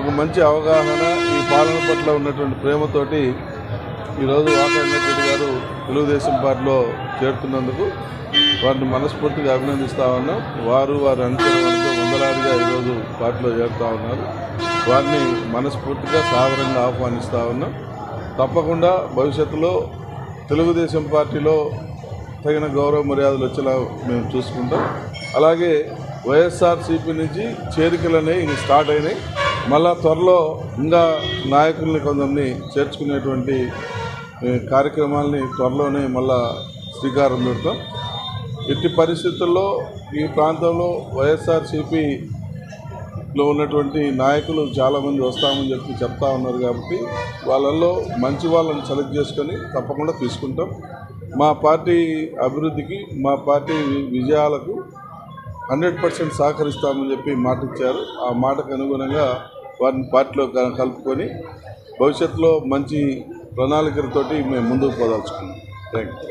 ఒక మంచి అవగాహన ఈ పాలన పట్ల ఉన్నటువంటి ప్రేమతోటి ఈరోజు వాకాండ్ గారు తెలుగుదేశం పార్టీలో చేరుతున్నందుకు వారిని మనస్ఫూర్తిగా అభినందిస్తా ఉన్నాం. వారు వారి అనుచరులతో వందలాదిగా ఈరోజు పార్టీలో చేరుతా ఉన్నారు. వారిని మనస్ఫూర్తిగా సాధారణంగా ఆహ్వానిస్తూ ఉన్నాం. తప్పకుండా భవిష్యత్తులో తెలుగుదేశం పార్టీలో తగిన గౌరవ మర్యాదలు వచ్చేలా మేము చూసుకుంటాం. అలాగే వైఎస్ఆర్సీపీ నుంచి చేరికలు అనేవి స్టార్ట్ అయినాయి. మళ్ళా త్వరలో ఇంకా నాయకుల్ని కొందరిని చేర్చుకునేటువంటి కార్యక్రమాల్ని త్వరలోనే మళ్ళా శ్రీకారం పెడతాం. ఎట్టి పరిస్థితుల్లో ఈ ప్రాంతంలో వైఎస్ఆర్సీపీలో ఉన్నటువంటి నాయకులు చాలామంది వస్తామని చెప్పి చెప్తా ఉన్నారు కాబట్టి వాళ్ళల్లో మంచి వాళ్ళని సెలెక్ట్ చేసుకొని తప్పకుండా తీసుకుంటాం. మా పార్టీ అభివృద్ధికి మా పార్టీ విజయాలకు హండ్రెడ్ పర్సెంట్ సహకరిస్తామని చెప్పి మాట ఇచ్చారు ఆ మాటకు అనుగుణంగా వారిని పార్టీలో క- కలుపుకొని భవిష్యత్తులో మంచి ప్రణాళికలతోటి మేము ముందుకు పోదాల్చుకున్నాం. Thank you